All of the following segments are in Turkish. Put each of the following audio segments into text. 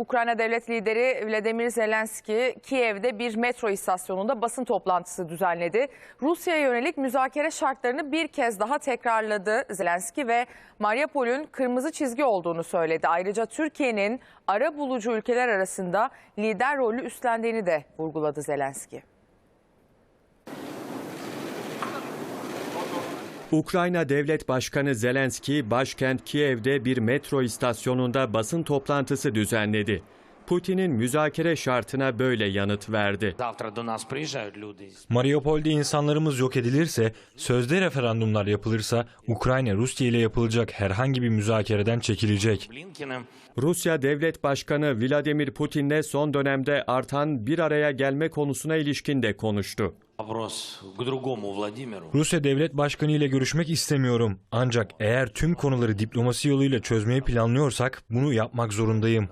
Ukrayna devlet lideri Vladimir Zelenski Kiev'de bir metro istasyonunda basın toplantısı düzenledi. Rusya'ya yönelik müzakere şartlarını bir kez daha tekrarladı Zelenski ve Mariupol'ün kırmızı çizgi olduğunu söyledi. Ayrıca Türkiye'nin ara bulucu ülkeler arasında lider rolü üstlendiğini de vurguladı Zelenski. Ukrayna Devlet Başkanı Zelenski, başkent Kiev'de bir metro istasyonunda basın toplantısı düzenledi. Putin'in müzakere şartına böyle yanıt verdi. Mariupol'de insanlarımız yok edilirse, sözde referandumlar yapılırsa Ukrayna Rusya ile yapılacak herhangi bir müzakereden çekilecek. Rusya Devlet Başkanı Vladimir Putin'le son dönemde artan bir araya gelme konusuna ilişkin de konuştu. Rusya Devlet Başkanı ile görüşmek istemiyorum. Ancak eğer tüm konuları diplomasi yoluyla çözmeyi planlıyorsak bunu yapmak zorundayım.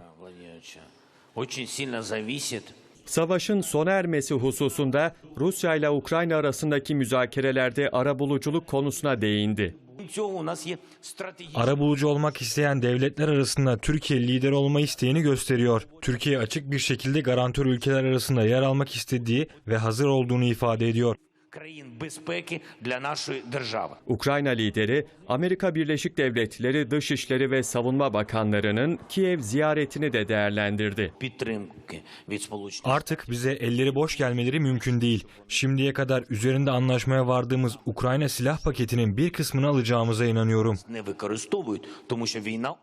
Владимировича. Очень сильно зависит Savaşın sona ermesi hususunda Rusya ile Ukrayna arasındaki müzakerelerde arabuluculuk konusuna değindi. цього у нас є стратегічні Arabulucu olmak isteyen devletler arasında Türkiye lider olma isteğini gösteriyor. Türkiye açık bir şekilde garantör ülkeler arasında yer almak istediği ve hazır olduğunu ifade ediyor. країн безпеки для нашої держави. Ukrayna lideri Amerika Birleşik Devletleri Dışişleri ve Savunma Bakanlarının Kiev ziyaretini de değerlendirdi. Підтримки від Сполучених Artık bize elleri boş gelmeleri mümkün değil. Şimdiye kadar üzerinde anlaşmaya vardığımız Ukrayna silah paketinin bir kısmını alacağımıza inanıyorum. не використовують, тому що війна